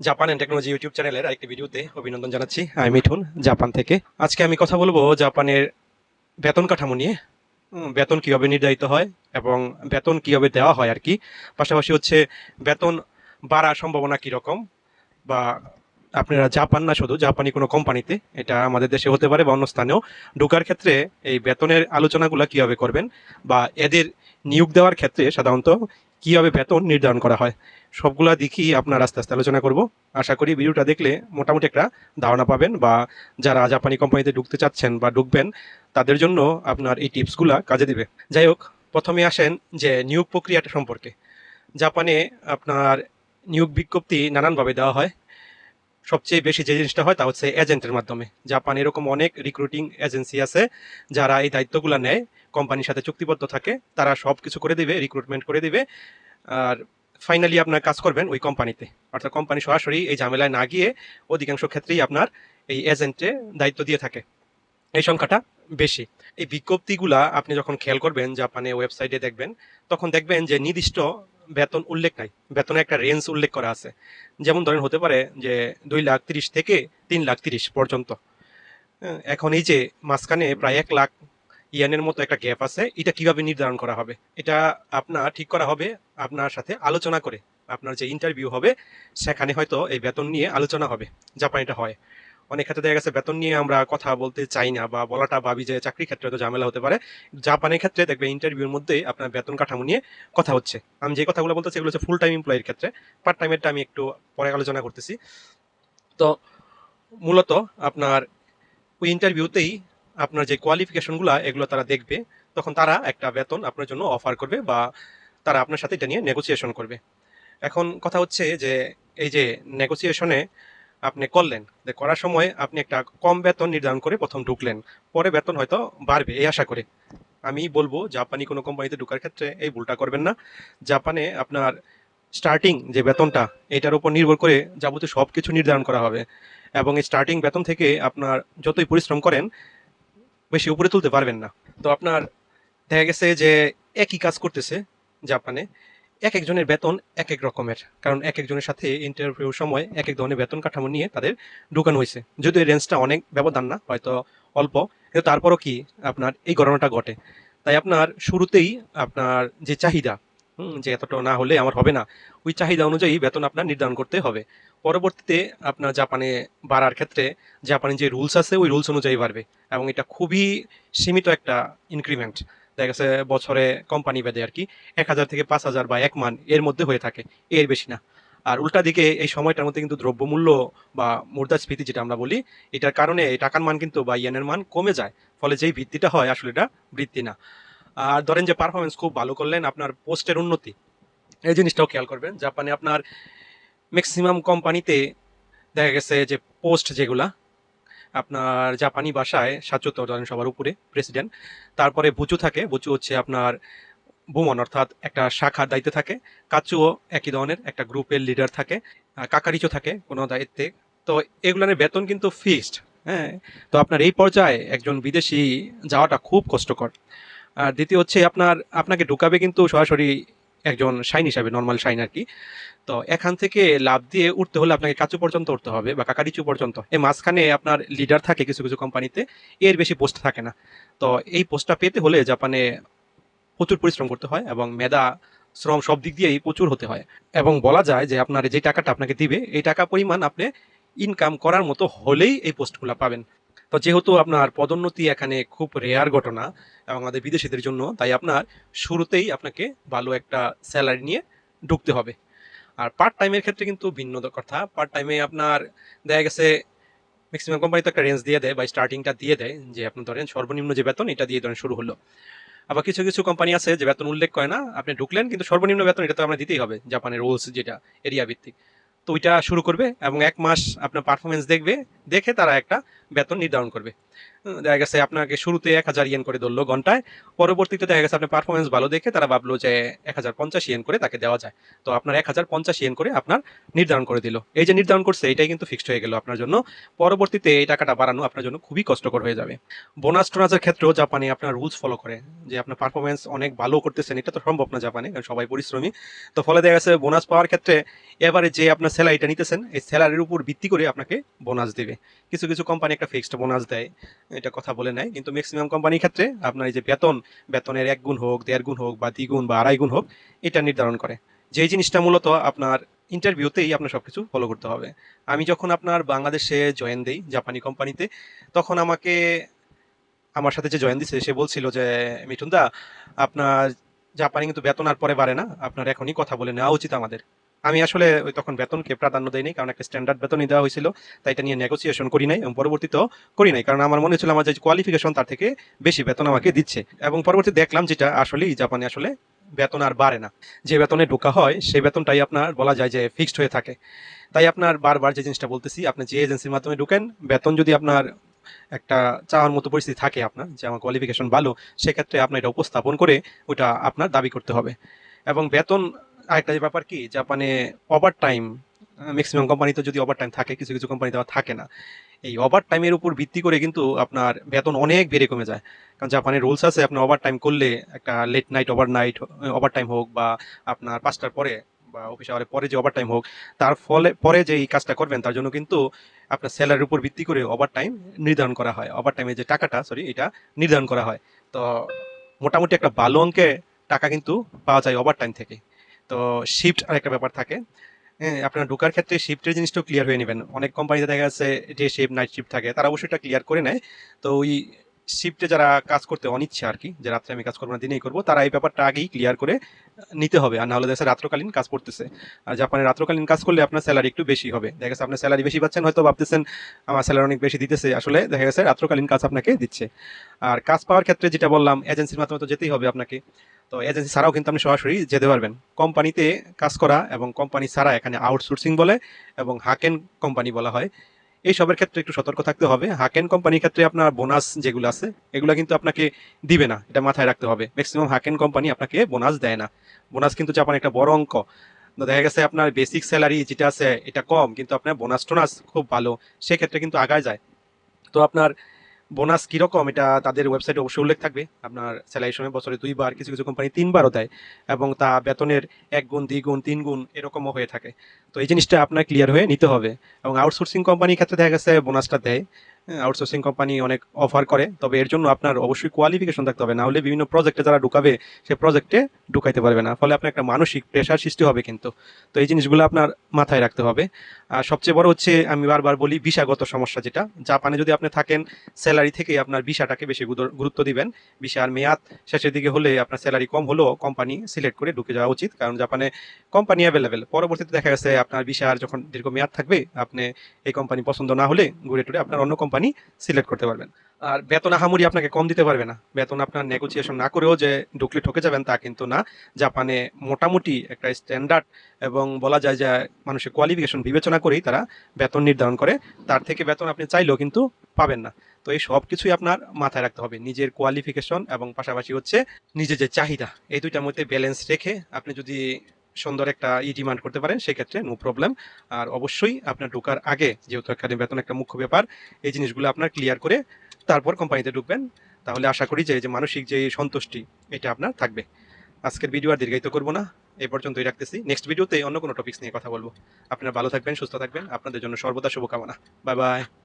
Japan and technology YouTube চ্যানেলের আরেকটি ভিডিওতে অভিনন্দন জানাচ্ছি। আমি মিঠুন, জাপান থেকে। আজকে আমি কথা বলব জাপানের বেতন কাঠামো নিয়ে। বেতন কীভাবে নির্ধারিত হয় এবং বেতন কীভাবে দেওয়া হয় আর কি। পাশাপাশি হচ্ছে বেতন বাড়ার সম্ভাবনা কীরকম বা আপনারা জাপান না শুধু, জাপানি কোনো কোম্পানিতে, এটা আমাদের দেশে হতে পারে বা অন্য স্থানেও। ঢোকার ক্ষেত্রে এই বেতনের আলোচনাগুলো কীভাবে করবেন বা এদের নিয়োগ দেওয়ার ক্ষেত্রে সাধারণত কীভাবে বেতন নির্ধারণ করা হয়, সবগুলা দিকই আপনার আস্তে আস্তে আলোচনা করব। আশা করি ভিডিওটা দেখলে মোটামুটি একটা ধারণা পাবেন বা যারা জাপানি কোম্পানিতে ঢুকতে চাচ্ছেন বা ঢুকবেন, তাদের জন্য আপনার এই টিপসগুলা কাজে দিবে। যাই হোক, প্রথমে আসেন যে নিয়োগ প্রক্রিয়াটা সম্পর্কে। জাপানে আপনার নিয়োগ বিজ্ঞপ্তি নানানভাবে দেওয়া হয়। সবচেয়ে বেশি যে জিনিসটা হয় তা হচ্ছে এজেন্টের মাধ্যমে। জাপান এরকম অনেক রিক্রুটিং এজেন্সি আছে, যারা এই দায়িত্বগুলো নেয়, কোম্পানির সাথে চুক্তিবদ্ধ থাকে, তারা সব কিছু করে দিবে রিক্রুটমেন্ট করে দিবে আর ফাইনালি আপনার কাজ করবেন ওই কোম্পানিতে অর্থাৎ কোম্পানি সরাসরি এই ঝামেলায় না গিয়ে অধিকাংশ ক্ষেত্রেই আপনার এই এজেন্টে দায়িত্ব দিয়ে থাকে। এই সংখ্যাটা বেশি। এই বিজ্ঞপ্তিগুলা আপনি যখন খেয়াল করবেন জাপানে ওয়েবসাইটে দেখবেন, তখন দেখবেন যে নির্দিষ্ট বেতন উল্লেখ নাই। বেতনের একটা রেঞ্জ উল্লেখ করা আছে। যেমন ধরেন হতে পারে যে দুই লাখ তিরিশ থেকে তিন লাখ তিরিশ পর্যন্ত। এখন এই যে মাঝখানে প্রায় এক লাখ ইয়ানের মতো একটা গ্যাপ আছে, এটা কীভাবে নির্ধারণ করা হবে? এটা আপনার ঠিক করা হবে আপনার সাথে আলোচনা করে। আপনার যে ইন্টারভিউ হবে, সেখানে হয়তো এই বেতন নিয়ে আলোচনা হবে জাপানিটা হয়। অনেক ক্ষেত্রে দেখা গেছে বেতন নিয়ে আমরা কথা বলতে চাই না বা বলাটা ভাবি যে চাকরি ক্ষেত্রে তো ঝামেলা হতে পারে। জাপানের ক্ষেত্রে দেখবে ইন্টারভিউর মধ্যে আপনার বেতন কাঠামো নিয়ে কথা হচ্ছে। আমি যে কথাগুলো বলতেছি এগুলো হচ্ছে ফুল টাইম এমপ্লয়ের ক্ষেত্রে। পার্ট টাইমেরটা আমি একটু পরে আলোচনা করতেছি। তো মূলত আপনার ওই ইন্টারভিউতেই আপনার যে কোয়ালিফিকেশনগুলো এগুলো তারা দেখবে, তখন তারা একটা বেতন আপনার জন্য অফার করবে বা তারা আপনার সাথে এটা নিয়ে নেগোসিয়েশন করবে। এখন কথা হচ্ছে যে, এই যে নেগোসিয়েশনে আপনি করলেন, যে করার সময় আপনি একটা কম বেতন নির্ধারণ করে প্রথম ঢুকলেন, পরে বেতন হয়তো বাড়বে, এই আশা করে। আমি বলব, জাপানি কোনো কোম্পানিতে ঢোকার ক্ষেত্রে এই ভুলটা করবেন না। জাপানে আপনার স্টার্টিং যে বেতনটা, এটার উপর নির্ভর করে যাবতীয় সব কিছু নির্ধারণ করা হবে। এবং এই স্টার্টিং বেতন থেকে আপনার যতই পরিশ্রম করেন বেশি উপরে তুলতে পারবেন না। তো আপনার দেখা গেছে যে একই কাজ করতেছে জাপানে। এক একজনের বেতন এক এক রকমের। কারণ এক একজনের সাথে ইন্টারভিউ সময় এক এক ধরনের বেতন কাঠামো নিয়ে তাদের ঢুকানো হয়েছে। যদিও এই রেঞ্জটা অনেক ব্যবধান না, হয়তো অল্প। কিন্তু তারপরও কি আপনার এই ঘটনাটা ঘটে। তাই আপনার শুরুতেই আপনার যে চাহিদা যে এতটা না হলে আমার হবে না। ওই চাহিদা অনুযায়ী বেতন আপনার নির্ধারণ করতে হবে। পরবর্তীতে আপনার জাপানে বাড়ার ক্ষেত্রে জাপানের যে রুলস আছে, ওই রুলস অনুযায়ী বাড়বে এবং এটা খুবই সীমিত একটা ইনক্রিমেন্ট দেখা গেছে বছরে কোম্পানি বেঁধে আর কি এক হাজার থেকে পাঁচ হাজার বা এক মান এর মধ্যে হয়ে থাকে, এর বেশি না। আর উল্টা দিকে এই সময়টার মধ্যে কিন্তু দ্রব্যমূল্য বা মুদ্রাস্ফীতি যেটা আমরা বলি, এটার কারণে টাকার মান কিন্তু বা ইয়ানের মান কমে যায়। ফলে যেই ভিত্তিটা হয়, আসলে এটা বৃদ্ধি না। আর ধরেন যে পারফরমেন্স খুব ভালো করলেন, আপনার পোস্টের উন্নতি। এই জিনিসটাও খেয়াল করবেন, জাপানে আপনার ম্যাক্সিমাম কোম্পানিতে দেখা গেছে যে পোস্ট যেগুলা, আপনার জাপানি ভাষায় সাচুত ধরেন সবার উপরে প্রেসিডেন্ট তারপরে বুচু থাকে বুচু হচ্ছে আপনার বুমন অর্থাৎ একটা শাখার দায়িত্বে থাকে। কাচুও একই ধরনের, একটা গ্রুপের লিডার থাকে। কাকারিচও থাকে কোনো দায়িত্বে। তো এগুলোর বেতন কিন্তু ফিক্সড হ্যাঁ? তো আপনার এই পর্যায়ে একজন বিদেশি যাওয়াটা খুব কষ্টকর। আর দ্বিতীয় হচ্ছে আপনার, আপনাকে ঢুকাবে কিন্তু সরাসরি একজন শাইন হিসাবে নর্মাল শাইন আর কি। তো এখান থেকে লাভ দিয়ে উঠতে হলে আপনাকে কাচু পর্যন্ত উঠতে হবে বা কাকারিচু পর্যন্ত। এই মাঝখানে আপনার লিডার থাকে কিছু কিছু কোম্পানিতে এর বেশি পোস্ট থাকে না। তো এই পোস্টটা পেতে হলে জাপানে প্রচুর পরিশ্রম করতে হয় এবং মেধা, শ্রম সব দিক দিয়েই প্রচুর হতে হয়। এবং বলা যায় যে আপনার যে টাকাটা আপনাকে দিবে, এই টাকা পরিমাণ আপনি ইনকাম করার মতো হলেই এই পোস্টগুলো পাবেন। তো যেহেতু আপনার পদোন্নতি এখানে খুব রেয়ার ঘটনা এবং আমাদের বিদেশিদের জন্য, তাই আপনার শুরুতেই আপনাকে ভালো একটা স্যালারি নিয়ে ঢুকতে হবে। আর পার্ট টাইমের ক্ষেত্রে কিন্তু ভিন্ন কথা। পার্ট টাইমে আপনার দেখা গেছে ম্যাক্সিমাম কোম্পানি তো একটা রেঞ্জ দিয়ে দেয় বা স্টার্টিংটা দিয়ে দেয়, যে আপনি ধরেন সর্বনিম্ন যে বেতন, এটা দিয়ে ধরেন শুরু হলো। আবার কিছু কিছু কোম্পানি আছে যে বেতন উল্লেখ করে না, আপনি ঢুকলেন, কিন্তু সর্বনিম্ন বেতন এটা তো আমরা দিতেই হবে, জাপানের রুলস যেটা এরিয়া ভিত্তিক। তো ওইটা শুরু করবে এবং এক মাস আপনার পারফরমেন্স দেখবে, দেখে তারা একটা বেতন নির্ধারণ করবে। দেখা গেছে আপনাকে শুরুতে এক হাজার ইয়েন করে ধরলো ঘন্টায়, পরবর্তীতে দেখা গেছে আপনার পারফরমেন্স ভালো দেখে তারা ভাবলো যে এক হাজার পঞ্চাশ ইয়েন করে তাকে দেওয়া যায়। তো আপনার এক হাজার পঞ্চাশ ইয়েন করে আপনার নির্ধারণ করে দিল। এই যে নির্ধারণ করছে, এটাই কিন্তু ফিক্সড হয়ে গেল আপনার জন্য। পরবর্তীতে এই টাকাটা বাড়ানো আপনার জন্য খুবই কষ্টকর হয়ে যাবে। বোনাস টোনাসের ক্ষেত্রেও জাপানে আপনার রুলস ফলো করে যে আপনার পারফরমেন্স অনেক ভালো করতেছেন, এটা তো সম্ভব না জাপানে, কারণ সবাই পরিশ্রমী। তো ফলে দেখা গেছে বোনাস পাওয়ার ক্ষেত্রে এবারে যে আপনার স্যালারিটা নিতেছেন, এই স্যালারির উপর ভিত্তি করে আপনাকে বোনাস দেবে। কিছু কিছু কোম্পানি একটা ফিক্সড বোনাস দেয়। এটা কথা বলে নেয় কিন্তু ম্যাক্সিমাম কোম্পানির ক্ষেত্রে আপনার এই যে বেতন, বেতনের এক গুণ হোক, দেড় গুণ হোক বা দ্বিগুণ বা আড়াই গুণ হোক, এটা নির্ধারণ করে। যে জিনিসটা মূলত আপনার ইন্টারভিউতেই আপনার সবকিছু ফলো করতে হবে। আমি যখন আপনার বাংলাদেশে জয়েন দিই জাপানি কোম্পানিতে তখন আমাকে, আমার সাথে যে জয়েন দিছে, সে বলছিল যে মিঠুন দা আপনার জাপানি কিন্তু বেতন আর পরে বাড়ে না, আপনার এখনই কথা বলে নেওয়া উচিত আমাদের। আমি আসলে ওই তখন বেতনকে প্রাধান্য দেইনি, কারণ একটা স্ট্যান্ডার্ড বেতনই দেওয়া হয়েছিল, তাই এটা নিয়ে নেগোসিয়েশন করি নাই এবং পরবর্তীতেও করি নাই। কারণ আমার মনে হচ্ছিল আমার যে কোয়ালিফিকেশন তার থেকে বেশি বেতন আমাকে দিচ্ছে। এবং পরবর্তী দেখলাম যেটা আসলেই জাপানে আসলে বেতন আর বাড়ে না। যে বেতনে ঢোকা হয়, সেই বেতনটাই আপনার বলা যায় যে ফিক্সড হয়ে থাকে। তাই আপনার বারবার যে জিনিসটা বলতেছি, আপনি যে এজেন্সির মাধ্যমে ঢুকেন, বেতন যদি আপনার একটা চাওয়ার মতো পরিস্থিতি থাকে আপনার, যে আমার কোয়ালিফিকেশন ভালো, সেক্ষেত্রে আপনার এটা উপস্থাপন করে ওটা আপনার দাবি করতে হবে। এবং বেতন আরেকটা ব্যাপার কি, জাপানে ওভার টাইম ম্যাক্সিমাম কোম্পানিতে যদি ওভার টাইম থাকে, কিছু কিছু কোম্পানিতে আবার থাকে না। এই ওভার টাইমের উপর ভিত্তি করে কিন্তু আপনার বেতন অনেক বেড়ে কমে যায়। কারণ জাপানের রুলস আছে, আপনি ওভার টাইম করলে একটা late night over night over time হোক বা আপনার পাঁচটার পরে বা অফিস আওয়ারের পরে যে ওভার টাইম হোক, তার ফলে, পরে যে এই কাজটা করবেন, তার জন্য কিন্তু আপনার স্যালারির উপর ভিত্তি করে ওভার টাইম নির্ধারণ করা হয়। ওভার টাইমের যে টাকাটা সরি এটা নির্ধারণ করা হয়। তো মোটামুটি একটা ভালো অঙ্কে টাকা কিন্তু পাওয়া যায় ওভার টাইম থেকে। তো শিফট আরেকটা ব্যাপার থাকে। হ্যাঁ আপনার ঢোকার ক্ষেত্রে শিফটের জিনিসটাও ক্লিয়ার হয়ে নেবেন। অনেক কোম্পানিতে দেখা যাচ্ছে ডে শিফট নাইট শিফট থাকে, তারা অবশ্যই এটা ক্লিয়ার করে নেয়। তো ওই শিফটে যারা কাজ করতে অনিচ্ছে আর কি, যে রাত্রে আমি কাজ করব না, দিনেই করব, তারা এই ব্যাপারটা আগেই ক্লিয়ার করে নিতে হবে। আর নাহলে যাচ্ছে রাত্রকালীন কাজ করতেছে আর জাপানে রাত্রকালীন কাজ করলে আপনার স্যালারি একটু বেশি হবে। দেখা গেছে আপনার স্যালারি বেশি পাচ্ছেন, হয়তো ভাবতেছেন, আমার স্যালারি অনেক বেশি দিতেছে। আসলে দেখা গেছে রাত্রকালীন কাজ আপনাকে দিচ্ছে। আর কাজ পাওয়ার ক্ষেত্রে যেটা বললাম এজেন্সির মাধ্যমে তো যেতেই হবে আপনাকে। তো এজেন্সি ছাড়াও কিন্তু আপনি সরাসরি যেতে পারবেন। কোম্পানিতে কাজ করা এবং কোম্পানি ছাড়া এখানে আউটসোর্সিং বলে এবং হাকেন কোম্পানি বলা হয়। এই সবের ক্ষেত্রে একটু সতর্ক থাকতে হবে। হাকেন কোম্পানির ক্ষেত্রে আপনার বোনাস যেগুলো আছে, এগুলো কিন্তু আপনাকে দিবে না। এটা মাথায় রাখতে হবে। ম্যাক্সিমাম হাকেন কোম্পানি আপনাকে বোনাস দেয় না। বোনাস কিন্তু জাপান একটা বড় অঙ্ক। দেখা গেছে আপনার বেসিক স্যালারি যেটা আছে, এটা কম, কিন্তু আপনার বোনাস টোনাস খুব ভালো। সেক্ষেত্রে কিন্তু আগায় যায়। তো আপনার বোনাস কীরকম? এটা তাদের ওয়েবসাইটে অবশ্যই উল্লেখ থাকবে। আপনার স্যালারি সময় বছরে দুইবার কিছু কিছু কোম্পানি তিনবারও দেয় এবং তা বেতনের এক গুণ, দুই গুণ, তিন গুণ এরকমও হয়ে থাকে। তো এই জিনিসটা আপনার ক্লিয়ার হয়ে নিতে হবে এবং আউটসোর্সিং কোম্পানির ক্ষেত্রে দেখা গেছে বোনাসটা দেয়। আউটসোর্সিং কোম্পানি অনেক অফার করে, তবে এর জন্য আপনার অবশ্যই কোয়ালিফিকেশন থাকতে হবে, না হলে বিভিন্ন প্রজেক্টে যারা ঢুকাবে, সে প্রজেক্টে ঢুকাইতে পারবে না। ফলে আপনার একটা মানসিক প্রেশার সৃষ্টি হবে কিন্তু। তো এই জিনিসগুলো আপনার মাথায় রাখতে হবে। আর সবচেয়ে বড় হচ্ছে, আমি বারবার বলি ভিসাগত সমস্যা যেটা। জাপানে যদি আপনি থাকেন স্যালারি থেকে আপনার ভিসাটাকে বেশি গুরুত্ব দিবেন। ভিসার মেয়াদ শেষের দিকে হলে আপনার স্যালারি কম হলেও কোম্পানি সিলেক্ট করে ঢুকে যাওয়া উচিত। কারণ জাপানে কোম্পানি অ্যাভেলেবেল পরবর্তীতে দেখা গেছে, আপনার ভিসার যখন দীর্ঘ মেয়াদ থাকবে, আপনি এই কোম্পানি পছন্দ না হলে ঘুরে টুরে আপনার অন্য কোম্পানি সিলেক্ট করতে পারবেন। আর বেতন আহামরি আপনাকে কম দিতে পারবে না। বেতন আপনার নেগোসিয়েশন না করেও যে ঢুকলে ঠকে যাবেন তা কিন্তু না। জাপানে মোটামুটি একটা স্ট্যান্ডার্ড এবং বলা যায় যে মানুষের কোয়ালিফিকেশন বিবেচনা করেই তারা বেতন নির্ধারণ করে। তার থেকে বেতন আপনি চাইলেও কিন্তু পাবেন না। তো এই সব কিছুই আপনার মাথায় রাখতে হবে। নিজের কোয়ালিফিকেশন এবং পাশাপাশি হচ্ছে নিজের যে চাহিদা, এই দুইটার মধ্যে ব্যালেন্স রেখে আপনি যদি সুন্দর একটা ই ডিমান্ড করতে পারেন, সেক্ষেত্রে নো প্রবলেম আর অবশ্যই আপনার ঢোকার আগে, যেহেতু এখানে বেতন একটা মুখ্য ব্যাপার, এই জিনিসগুলো আপনার ক্লিয়ার করে তারপর কোম্পানিতে ঢুকবেন। তাহলে আশা করি যে যে মানসিক যে সন্তুষ্টি, এটা আপনার থাকবে। আজকের ভিডিও আর দীর্ঘায়িত করব না, এই পর্যন্তই রাখতেছি। নেক্সট ভিডিওতে অন্য কোনো টপিক্স নিয়ে কথা বলব। আপনারা ভালো থাকবেন, সুস্থ থাকবেন। আপনাদের জন্য সর্বদা শুভকামনা। Bye bye